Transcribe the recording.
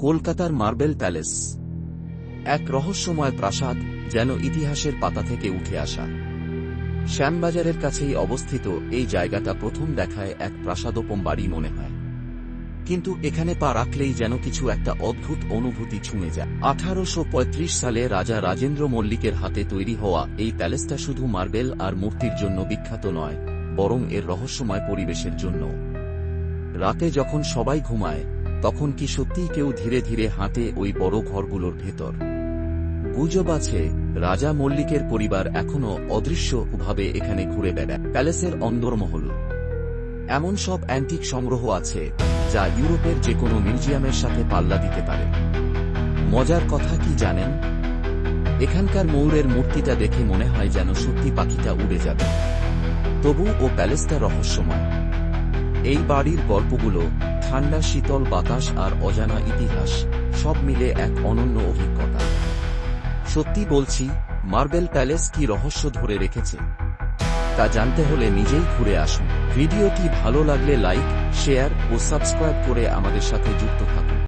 কলকাতার marble palace. এক রহস্যময় প্রাসাদ যেন ইতিহাসের পাতা থেকে উঠে আসা। শ্যামবাজারের কাছেই অবস্থিত এই জায়গাটা প্রথম দেখায় এক প্রাসাদোপম বাড়ি মনে হয়। কিন্তু এখানে পা রাখলেই যেন কিছু একটা অদ্ভুত অনুভূতি ছুঁয়ে যায়। আঠারোশো পঁয়ত্রিশ সালে রাজা রাজেন্দ্র মল্লিকের হাতে তৈরি হওয়া এই প্যালেসটা শুধু মার্বেল আর মূর্তির জন্য বিখ্যাত নয়, বরং এর রহস্যময় পরিবেশের জন্য রাতে যখন সবাই ঘুমায় তখন কি সত্যিই কেউ ধীরে ধীরে হাঁটে ওই বড় ঘরগুলোর ভেতর? গুজব আছে, রাজা মল্লিকের পরিবার এখনও অদৃশ্যভাবে এখানে ঘুরে বেড়ায়। প্যালেসের অন্দরমহল। এমন সব অ্যান্টিক সংগ্রহ আছে, যা ইউরোপের যে কোনো মিউজিয়ামের সাথে পাল্লা দিতে পারে। মজার কথা কি জানেন? এখানকার ময়ূরের মূর্তিটা দেখে মনে হয় যেন সত্যি পাখিটা উড়ে যাবে। তবু ও প্যালেসটা রহস্যময়। এই বাড়ির গল্পগুলো ঠান্ডা, শীতল বাতাস আর অজানা ইতিহাস, সব মিলে এক অনন্য অভিজ্ঞতা। সত্যি বলছি, মার্বেল প্যালেস কি রহস্য ধরে রেখেছে? তা জানতে হলে নিজেই ঘুরে আসুন। ভিডিওটি ভালো লাগলে লাইক, শেয়ার ও সাবস্ক্রাইব করে আমাদের সাথে যুক্ত থাকুন।